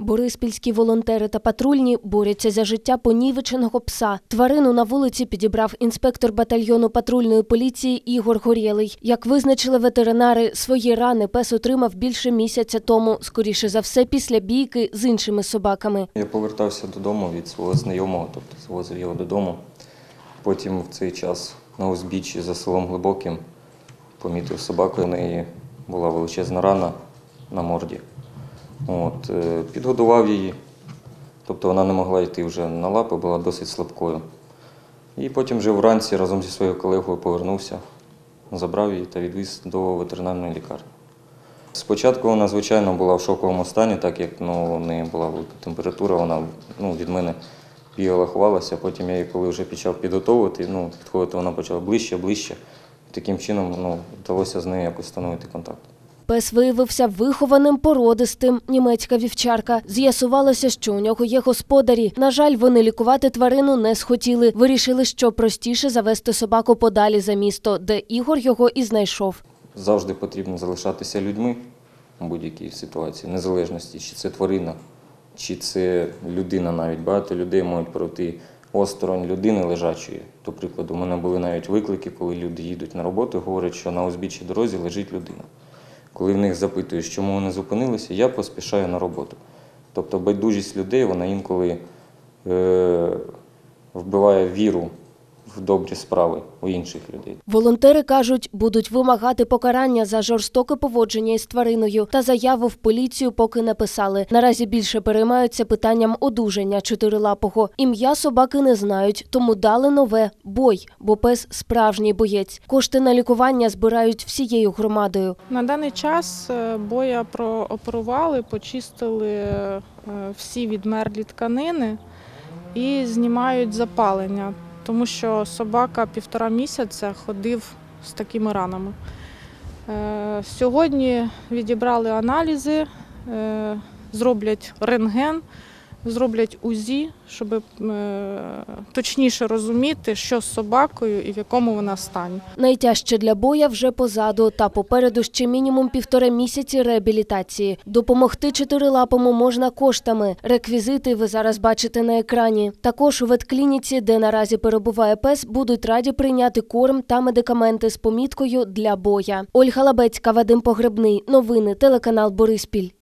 Бориспільські волонтери та патрульні борються за життя понівеченого пса. Тварину на вулиці підібрав інспектор батальйону патрульної поліції Ігор Горєлий. Як визначили ветеринари, свої рани пес отримав більше місяця тому, скоріше за все, після бійки з іншими собаками. Я повертався додому від свого знайомого, тобто звозив його додому. Потім в цей час на узбіччі за селом Глибоким помітив собаку, у неї була величезна рана на морді. От, е, підгодував її, тобто вона не могла йти вже на лапи, була досить слабкою. І потім вже вранці разом зі своєю колегою повернувся, забрав її та відвіз до ветеринарної лікарні. Спочатку вона, звичайно, була в шоковому стані, так як ну, в неї була температура, вона ну, від мене бігала, ховалася. Потім я її, коли вже почав підготовувати, ну, підходити, вона почала ближче, ближче. Таким чином ну, вдалося з нею якось встановити контакт. Пес виявився вихованим породистим. Німецька вівчарка. З'ясувалося, що у нього є господарі. На жаль, вони лікувати тварину не схотіли. Вирішили, що простіше завести собаку подалі за місто, де Ігор його і знайшов. Завжди потрібно залишатися людьми у будь-якій ситуації, незалежності, чи це тварина, чи це людина навіть. Багато людей можуть пройти осторонь людини лежачої. До прикладу, у мене були навіть виклики, коли люди їдуть на роботу говорять, що на узбіччі дорозі лежить людина. Коли в них запитуєш, чому вони зупинилися, я поспішаю на роботу. Тобто байдужість людей, вона інколи е, вбиває віру в добрі справи у інших людей. Волонтери кажуть, будуть вимагати покарання за жорстоке поводження із твариною та заяву в поліцію поки не писали. Наразі більше переймаються питанням одужання чотирилапого. Ім'я собаки не знають, тому дали нове бой, бо пес справжній боєць. Кошти на лікування збирають всією громадою. На даний час е, боя прооперували, почистили е, всі відмерлі тканини і знімають запалення, тому що собака півтора місяця ходив з такими ранами. Е, Сьогодні відібрали аналізи, е, зроблять рентген, зроблять УЗІ, щоб е, точніше розуміти, що з собакою і в якому вона стані. Найтяжче для боя вже позаду, та попереду ще мінімум півтора місяці реабілітації. Допомогти чотирилапому можна коштами. Реквізити ви зараз бачите на екрані. Також у ветклініці, де наразі перебуває пес, будуть раді прийняти корм та медикаменти з поміткою для боя. Ольга Лабецька, Вадим Погребний. Новини телеканал Бориспіль.